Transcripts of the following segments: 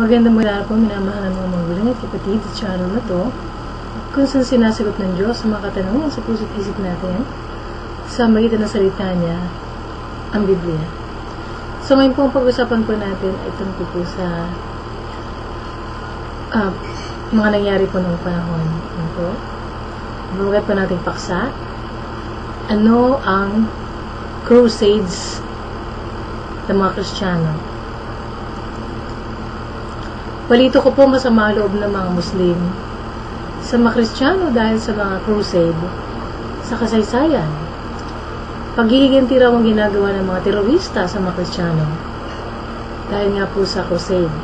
Magandang mula po, minamahal ng mga magulang at kapatid sa channel na to kung saan sinasagot ng Diyos sa mga katanungan sa puso't isip natin sa magitan ng salita niya, ang Biblia. So ngayon po ang pag-usapan po natin ay tungkol po sa uh, mga nangyari po noong panahon. Ano po? Bumagat po natin paksa. Ano ang crusades ng mga Kristiyano? Palito ko po masama loob ng mga Muslim sa mga Kristiyano dahil sa mga crusade sa kasaysayan. Paghihiganti raw ang ginagawa ng mga terorista sa mga Kristiyano dahil nga po sa crusade.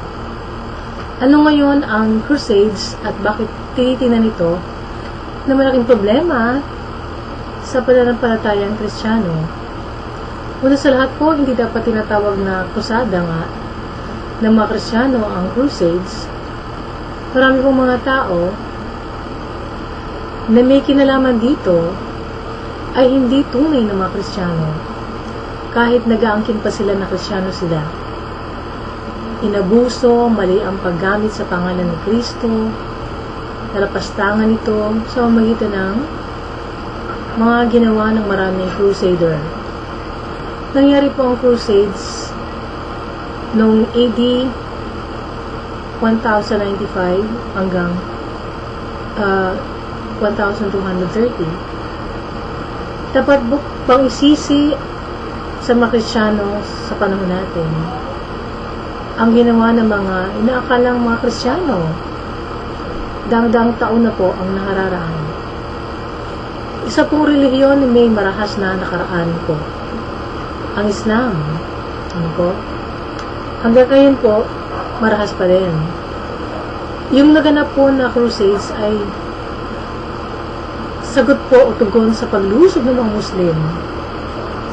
Ano ngayon ang crusades at bakit tinitingnan ito na malaking problema sa pananampalatayang Kristiyano? Una sa lahat po, hindi dapat tinatawag na kusada nga ng mga Kristiyano ang crusades, marami pong mga tao na may kinalaman dito ay hindi tunay na mga Kristiyano kahit nagaangkin pa sila na Kristiyano sila. Inabuso, mali ang paggamit sa pangalan ni Kristo, nalapastangan ito sa pamagitan ng mga ginawa ng maraming crusader. Nangyari po ang crusades noong AD 1095 hanggang uh, 1230 dapat bang isisi sa mga sa panahon natin ang ginawa ng mga inaakalang mga Kristiyano. Dangdang taon na po ang nakararaan. Isa pong relihiyon may marahas na nakaraan po. Ang Islam. Ano po Hanggang ngayon po, marahas pa rin. Yung naganap po na crusades ay sagot po o tugon sa paglusog ng mga Muslim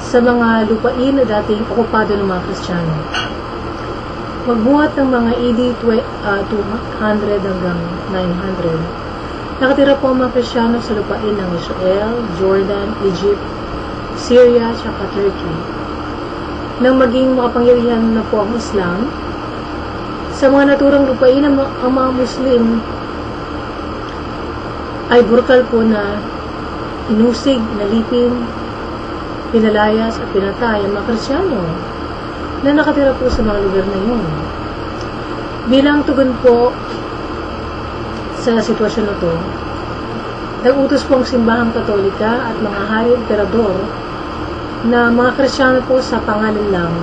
sa mga lupain na dating okupado ng mga Kristiyano. Magbuhat ng mga AD 200 hanggang 900, nakatira po ang mga Kristiyano sa lupain ng Israel, Jordan, Egypt, Syria, at Turkey nang maging makapangyarihan na po ang Islam, sa mga naturang lupain ang, mga Muslim ay brutal po na inusig, nalipin, pinalayas at pinatay ang mga Krisyano na nakatira po sa mga lugar na yun. Bilang tugon po sa sitwasyon na to, nag-utos po ang simbahang katolika at mga hari emperador na mga Kristiyano po sa pangalan lang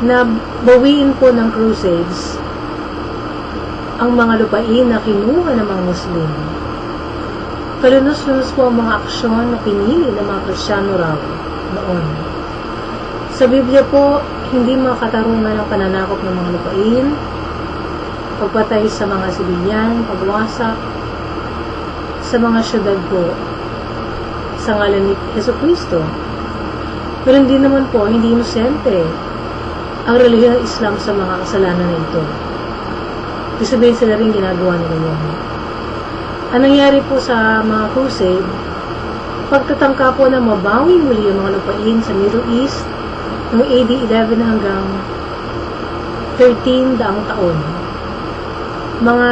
na bawiin po ng crusades ang mga lupain na kinuha ng mga Muslim. Kalunos-lunos po ang mga aksyon na pinili ng mga Kristiyano raw noon. Sa Biblia po, hindi mga katarungan ang pananakop ng mga lupain, pagpatay sa mga sibilyan, pagwasak sa mga syudad po sa ngalan ni Yeso Kristo pero hindi naman po, hindi inosente ang relihiyon ng Islam sa mga kasalanan na ito. Ibig sabihin sila rin ginagawa nila yun. Ang nangyari po sa mga crusade, pagtatangka po na mabawi muli ang mga lupain sa Middle East noong AD 11 hanggang 13 daang taon. Mga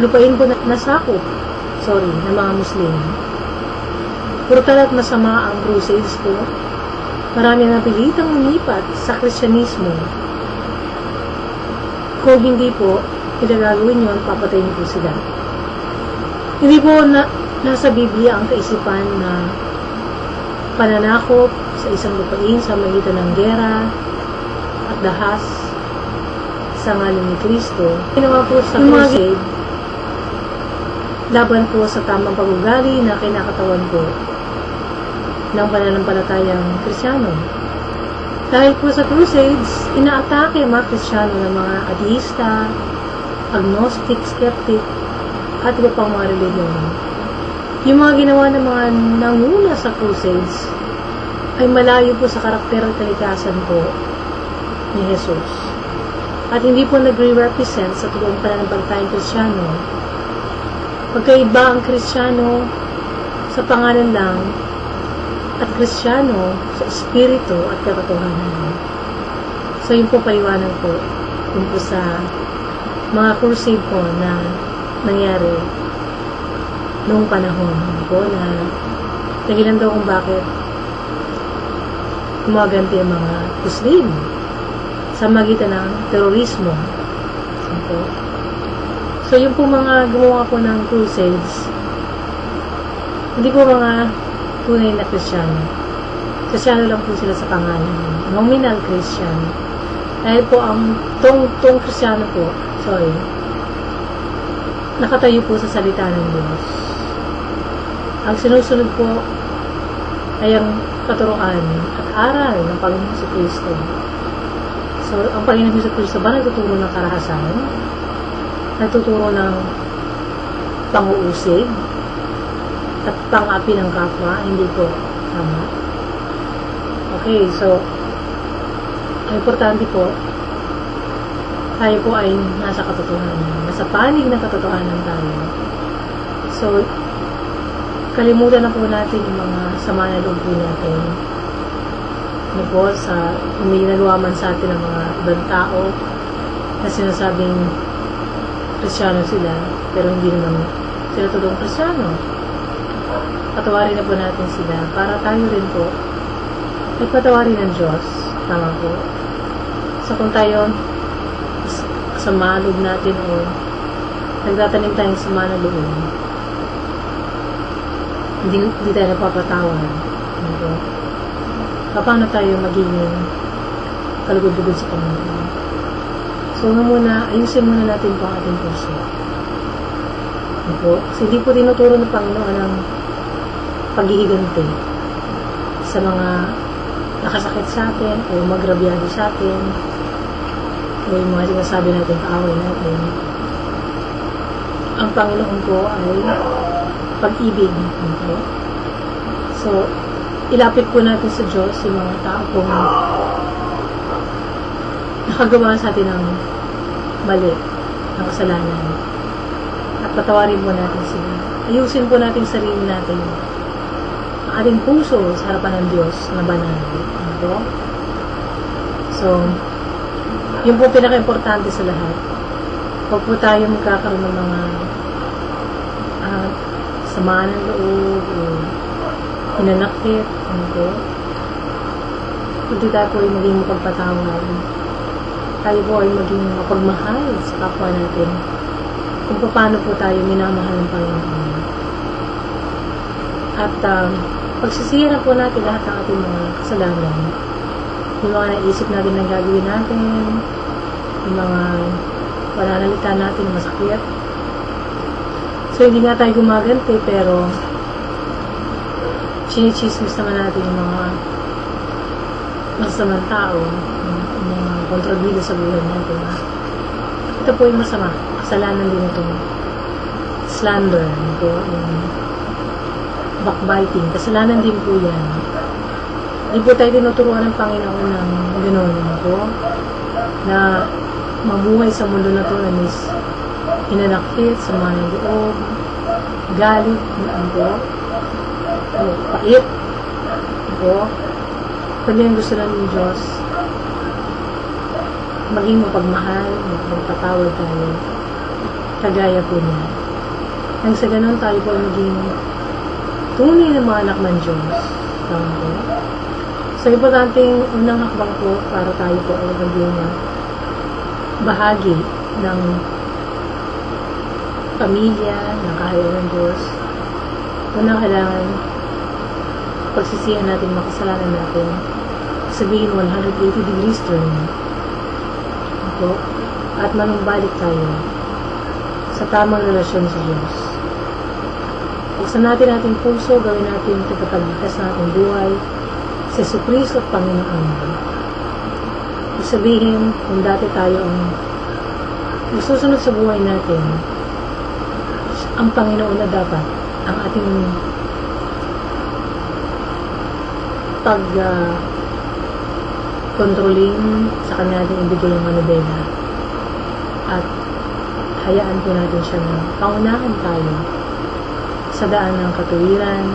lupain po na nasakop, sorry, ng mga Muslim. Brutal at masama ang crusades po Marami ang napilitang lumipat sa Kristyanismo. Kung hindi po, pinagagawin yun, papatayin po sila. Hindi po na, nasa Biblia ang kaisipan na pananakop sa isang lupain sa magitan ng gera at dahas sa ngalan ni Kristo. Ginawa po sa crusade laban po sa tamang pag-ugali na kinakatawan po ng pananampalatayang Krisyano. Dahil po sa Crusades, inaatake ang mga Krisyano ng mga ateista, agnostic, skeptic, at iba pang mga reliyon. Yung mga ginawa ng mga nanguna sa Crusades ay malayo po sa karakter at kalikasan po ni Jesus. At hindi po nagre-represent sa totoong pananampalatayang Krisyano. Pagkaiba ang Krisyano sa pangalan lang Kristiyano sa Espiritu at katotohanan. So, yun po paliwanag po yun po sa mga crusade po na nangyari noong panahon po na dahilan daw kung bakit gumaganti ang mga Muslim sa magitan ng terorismo. So, so yung po mga gumawa po ng crusades, hindi po mga tunay na Kristiyano. Kristiyano lang po sila sa pangalan. Nominal Christian. Dahil po ang tong, tong Kristiyano po, sorry, nakatayo po sa salita ng Diyos. Ang sinusunod po ay ang katuruan at aral ng Panginoon sa Kristo. So, ang Panginoon sa Kristo ba nagtuturo ng karahasan? Nagtuturo ng panguusig at pangapi ng kapwa? Hindi po tama. Okay, so, importante po, tayo po ay nasa katotohanan. Nasa panig ng katotohanan tayo. So, kalimutan na po natin yung mga sama na loob po natin. Ano po, sa uminagawa man sa atin ng mga ibang tao na sinasabing kristyano sila, pero hindi naman sila totoong kristyano. Patawarin na po natin sila para tayo rin po ay patawarin ng Diyos. Tama po. So, kung tayo sa malog natin o nagtatanim tayong sama na loob, hindi, hindi tayo napapatawad. Ano Paano tayo magiging kalugod-lugod sa Panginoon? So, una muna, ayusin muna natin po ang ating puso. Ano po? Kasi hindi po tinuturo ng Panginoon ang paghihiganti sa mga nakasakit sa atin o magrabyado sa atin o yung mga sinasabi natin kaaway natin. Ang Panginoon po ay pag-ibig. Okay? So, ilapit po natin sa Diyos yung mga tao pong nakagawa sa atin ng mali, ng kasalanan. At patawarin po natin sila. Ayusin po natin sarili natin ang ating puso sa harapan ng Diyos na banal. Ano? So, yun po pinaka-importante sa lahat. Huwag po tayo magkakaroon ng mga uh, samaan ng loob o hinanakit. Ano po? Hindi tayo po ay maging mapagpatawad. Tayo po ay maging mapagmahal sa kapwa natin kung paano po tayo minamahal ng Panginoon. At um, pagsisiyan po natin lahat ng ating mga kasalanan. Yung mga naisip natin na gagawin natin, yung mga pananalita natin na masakit. So, hindi nga tayo gumaganti, pero chinichismis naman natin yung mga masasamang tao, yung, yung mga kontrabida sa buhay natin. Ito po yung masama. Kasalanan din itong slander, ito, yung backbiting. Kasalanan din po yan. Hindi po tayo tinuturuan ng Panginoon ng gano'n po na mabuhay sa mundo na to na mis hinanakit, sama ng loob, galit, ano po, o, pait, po, kundi ang gusto lang ng Diyos, maging mapagmahal, magpatawad tayo, kagaya po niya. Nang sa ganun tayo po maging tunay na mga anak ng Diyos. Tama. So, importanteng unang hakbang po para tayo po ay maging bahagi ng pamilya, ng kahayaan ng Diyos. Unang kailangan pagsisihan natin makasalanan natin sabihin 180 degrees turn po at manumbalik tayo sa tamang relasyon sa Diyos. Buksan natin ating puso, gawin natin tagapagligtas na ating buhay sa Kristo at Panginoon. Sabihin, kung dati tayo ang susunod sa buhay natin, ang Panginoon na dapat ang ating pag uh, controlling sa kanya natin ibigay yung manubela at hayaan po natin siya na pangunahan tayo sa daan ng katuwiran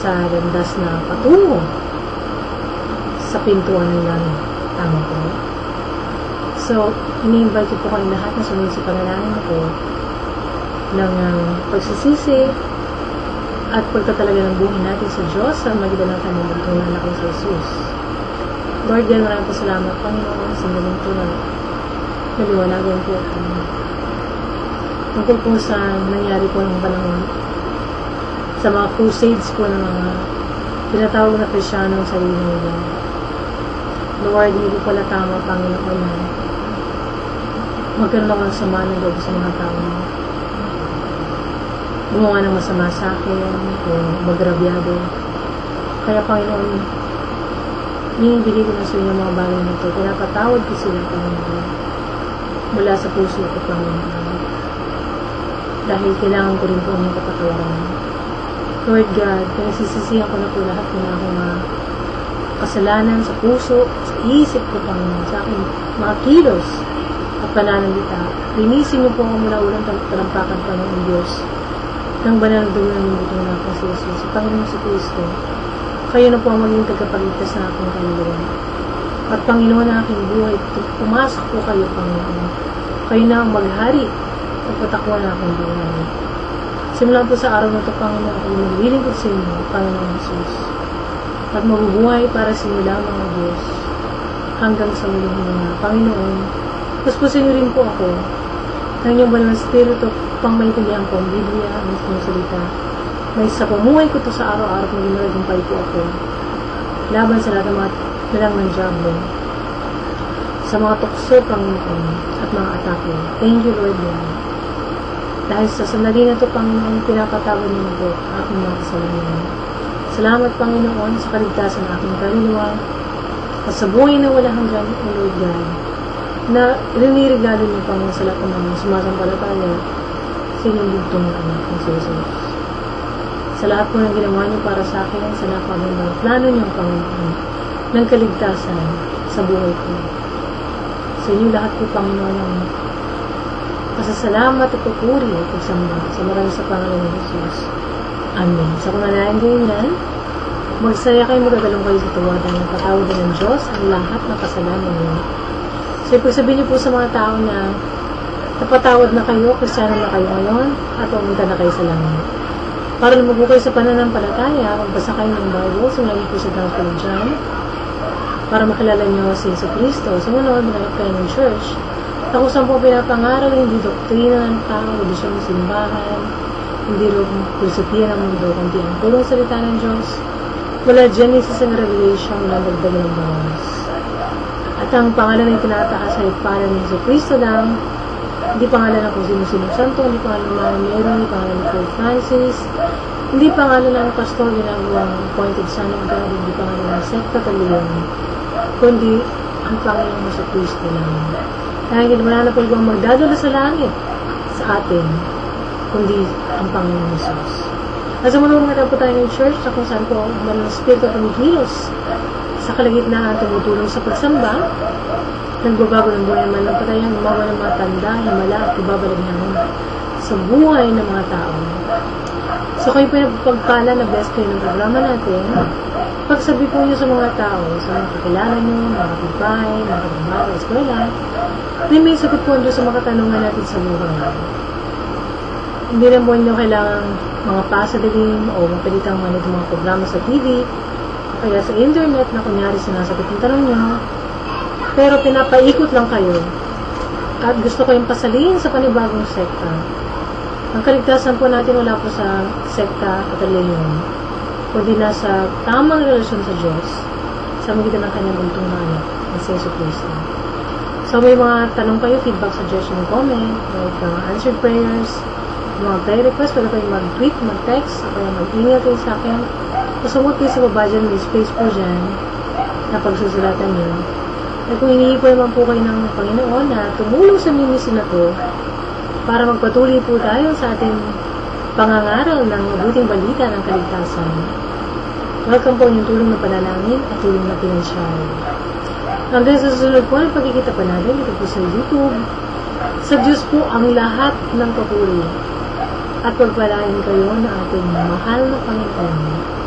sa landas na patungo sa pintuan ng langit. Tama po. So, ini-invite ko po kayo lahat na sumunod sa panalangin ko ng uh, pagsisisi at pagtatalaga ng buhay natin sa Diyos sa magitan ng kanyang bugtong na kay Jesus. Lord God, maraming salamat, Panginoon, sa muling to na naliwanagan po ito. Tungkol po sa nangyari po ng panahon sa mga crusades po ng mga tinatawag na Krisyano sa sarili nila. Lord, hindi po pala tama, Panginoon, na magkaroon ako ng sama ng loob sa mga tao. Gumawa ng masama sa akin, o magrabyado. Kaya, Panginoon, Binibigay ko na sa inyo mga bagay na ito. Pinapatawad ko sila, Panginoon. Mula sa puso ko, Panginoon. Dahil kailangan ko rin po ang kapatawaran. Lord God, pinagsisisihan ko na po lahat ng mga kasalanan sa puso, sa isip ko, Panginoon, sa aking mga kilos at pananalita. Linisin niyo po ako mula ulang talampakan, Panginoon Diyos, ng banal dulo ng butong na ako sa Jesus, sa Panginoon sa Kristo. Kayo na po ang maging tagapagligtas na aking kaluluwa. At Panginoon na aking buhay, pumasok po kayo, Panginoon. Kayo na ang maghari at patakwa na aking buhay. Simulan po sa araw na ito, Panginoon, ako maglilingkod sa inyo, Panginoon Jesus. At mabubuhay para sa inyo lamang, Diyos, hanggang sa muling mga Panginoon. Puspusin niyo rin po ako ng inyong banal na spirito pang maintindihan ko ang Biblia, ang inyong salita, may sa pumuhay ko to sa araw-araw na ginagampay ko ako laban sa lahat ng mga nilang ng Diablo sa mga tukso, Panginoon, at mga atake. Thank you, Lord God. Dahil sa sandali na ito, Panginoon, pinapatawad niyo po aking mga kasalanan. Salamat, Panginoon, sa kaligtasan ng aking kaluluwa at sa buhay na wala hanggan, O Lord God, na rinirigalo niyo, Panginoon, sa lahat ng mga sumasampalataya sa inyong bugtong na anak ng Jesus sa lahat po ng ginawa niyo para sa akin, sa napagandang plano niyo, Panginoon, ng kaligtasan sa buhay ko. Sa inyo lahat po, Panginoon, ang pasasalamat at pupuri at pagsamba sa marami sa pangalan ng Jesus. Amen. Sa kumalayan kayo yan, magsaya kayo, magdadalong kayo sa tuwada ng patawadan ng Diyos ang lahat ng kasalanan niyo. So, ipagsabihin niyo po sa mga tao na napatawad na kayo, kristyano na kayo ngayon, at pumunta na kayo sa langit. Para lumago kayo sa pananampalataya, magbasa kayo ng Bible, sumunod po sa Gospel of John, para makilala niyo si Yesu Cristo. Sumunod, manalap kayo ng church. Ako saan po pinapangaral, hindi doktrina ng tao, hindi siya ng simbahan, hindi rin filosofiya ng mundo, kundi ang purong salita ng Diyos. Wala Genesis and Revelation, wala dagdag ng bawas. At ang pangalan na itinataas ay pangalan ni Yesu Cristo lang, hindi pangalan ng kung sino-sino santo, hindi pangalan ng Mary Mary, hindi pangalan ni Pope Francis, hindi pangalan ng pastor ginagawang appointed son of God, hindi pangalan ng sekta kaliyan, kundi ang Panginoon sa Kristo lang. Dahil wala na po ibang magdadala sa langit sa atin, kundi ang Panginoon Jesus. At sa mga mga po tayo ng church na kung saan po ang mga spirito kumikilos sa kalagitnaan tumutulong sa pagsamba, nagbabago ng buhay ng malampatayan, gumawa ng mga tanda, himala at ibabalaghan sa buhay ng mga tao. So kayo po pagpala na best kayo ng programa natin, pagsabi po niyo sa mga tao, sa mga kakilala niyo, mga kapitbahay, mga kapitbahay, eskwela, na may sagot po sa mga katanungan natin sa buhay. Hindi lang po niyo kailangan mga pasadaling o mapilitang manod mga programa sa TV, kaya sa internet na kunyari sinasagot yung tanong niyo, pero pinapaikot lang kayo at gusto ko yung pasalihin sa panibagong sekta. Ang kaligtasan po natin wala po sa sekta at reliyon, kundi nasa tamang relasyon sa Diyos sa magitan ng kanyang buntong na anak, na si Yesu Cristo. So may mga tanong kayo, feedback, suggestion, comment, like uh, answered prayers, mga prayer request, pwede kayo mag-tweet, mag-text, o kaya mag-email kayo sa akin. Pasumot kayo sa baba dyan, may space po dyan na pagsusulatan niyo at kung iniipon naman po kayo ng Panginoon na tumulong sa minisin na to para magpatuloy po tayo sa ating pangangaral ng mabuting balita ng kaligtasan. Welcome po yung tulong ng panalangin at tulong na pinansyal. Hanggang sa susunod po ang pagkikita pa natin ito po sa YouTube. Sa Diyos po ang lahat ng papuri at pagpalain kayo ng ating mahal na Panginoon.